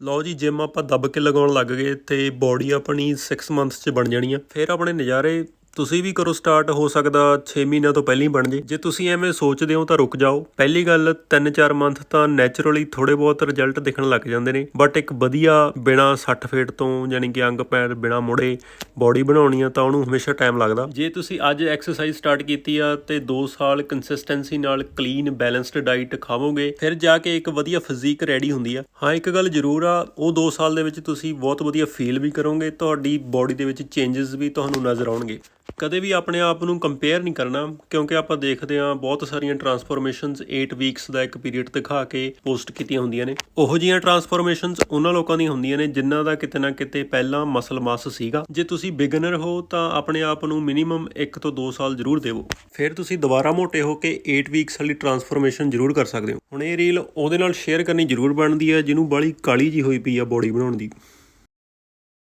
ਲਓ ਜੀ, ਜਿਮ ਆਪਾਂ ਦੱਬ ਕੇ ਲਗਾਉਣ ਲੱਗ ਗਏ, ਤੇ ਬੋਡੀ ਆਪਣੀ 6 ਮੰਥਸ 'ਚ ਬਣ ਜਾਣੀ ਆ ਫਿਰ ਆਪਣੇ ਨਜ਼ਾਰੇ ਤੁਸੀਂ ਵੀ ਕਰੋ ਸਟਾਰਟ ਹੋ ਸਕਦਾ 6 ਮਹੀਨਿਆਂ ਤੋਂ ਪਹਿਲਾਂ ਹੀ ਬਣ ਜੇ। ਜੇ ਤੁਸੀਂ ਐਵੇਂ ਸੋਚਦੇ ਹੋ ਤਾਂ ਰੁਕ ਜਾਓ। ਪਹਿਲੀ ਗੱਲ 3-4 ਮੰਥ ਤਾਂ ਨੇਚਰਲੀ ਥੋੜੇ ਬਹੁਤ ਰਿਜ਼ਲਟ ਦਿਖਣ ਲੱਗ ਜਾਂਦੇ ਨੇ। ਬਟ ਇੱਕ ਵਧੀਆ ਬਿਨਾ 60 ਫੇਟ ਤੋਂ ਯਾਨੀ ਕਿ ਅੰਗ ਪੈਰ ਬਿਨਾ ਮੁੜੇ ਬਾਡੀ ਬਣਾਉਣੀ ਆ, ਤਾਂ ਉਹਨੂੰ ਹਮੇਸ਼ਾ ਟਾਈਮ ਲੱਗਦਾ। ਜੇ ਤੁਸੀਂ ਅੱਜ ਐਕਸਰਸਾਈਜ਼ ਸਟਾਰਟ ਕੀਤੀ ਆ ਤੇ 2 ਸਾਲ ਕੰਸਿਸਟੈਂਸੀ ਨਾਲ ਕਲੀਨ ਬੈਲੈਂਸਡ ਡਾਈਟ ਖਾਵੋਗੇ, ਫਿਰ ਜਾ ਕੇ ਇੱਕ ਵਧੀਆ ਫਿਜ਼ੀਕ ਰੈਡੀ ਹੁੰਦੀ ਆ। ਹਾਂ, ਇੱਕ ਗੱਲ ਜ਼ਰੂਰ ਆ, ਉਹ 2 ਸਾਲ ਦੇ ਵਿੱਚ ਤੁਸੀਂ ਬਹੁਤ ਵਧੀਆ ਫੀਲ ਵੀ ਕਰੋਗੇ, ਤੁਹਾਡੀ ਬਾਡੀ ਦੇ ਵਿੱਚ ਚੇਂਜਸ ਵੀ ਤੁਹਾਨੂੰ ਨਜ਼ਰ ਆਉਣਗੇ। ਕਦੇ ਵੀ ਆਪਣੇ ਆਪ ਨੂੰ ਕੰਪੇਅਰ ਨਹੀਂ ਕਰਨਾ, ਕਿਉਂਕਿ ਆਪਾਂ ਦੇਖਦੇ ਹਾਂ ਬਹੁਤ ਸਾਰੀਆਂ ਟਰਾਂਸਫੋਰਮੇਸ਼ਨਸ 8 ਵੀਕਸ ਦਾ ਇੱਕ ਪੀਰੀਅਡ ਦਿਖਾ ਕੇ ਪੋਸਟ ਕੀਤੀਆਂ ਹੁੰਦੀਆਂ ਨੇ। ਉਹੋ ਜਿਹੀਆਂ ਟਰਾਂਸਫੋਰਮੇਸ਼ਨਸ ਉਹਨਾਂ ਲੋਕਾਂ ਦੀਆਂ ਹੁੰਦੀਆਂ ਨੇ ਜਿਨ੍ਹਾਂ ਦਾ ਕਿਤੇ ਨਾ ਕਿਤੇ ਪਹਿਲਾਂ ਮਸਲ ਮਾਸ ਸੀਗਾ। ਜੇ ਤੁਸੀਂ ਬਿਗਨਰ ਹੋ ਤਾਂ ਆਪਣੇ ਆਪ ਨੂੰ ਮਿਨੀਮਮ 1 ਤੋਂ 2 ਸਾਲ ਜ਼ਰੂਰ ਦੇਵੋ। ਫਿਰ ਤੁਸੀਂ ਦੁਬਾਰਾ ਮੋਟੇ ਹੋ ਕੇ 8 ਵੀਕਸ ਵਾਲੀ ਟਰਾਂਸਫੋਰਮੇਸ਼ਨ ਜ਼ਰੂਰ ਕਰ ਸਕਦੇ ਹੋ। ਹੁਣ ਇਹ ਰੀਲ ਉਹਦੇ ਨਾਲ ਸ਼ੇਅਰ ਕਰਨੀ ਜ਼ਰੂਰ ਬਣਦੀ ਹੈ, ਜਿਹਨੂੰ ਬਾਲੀ ਕਾਲੀ ਜੀ ਹੋਈ ਪਈ ਆ ਬੋਡੀ ਬਣਾਉਣ ਦੀ।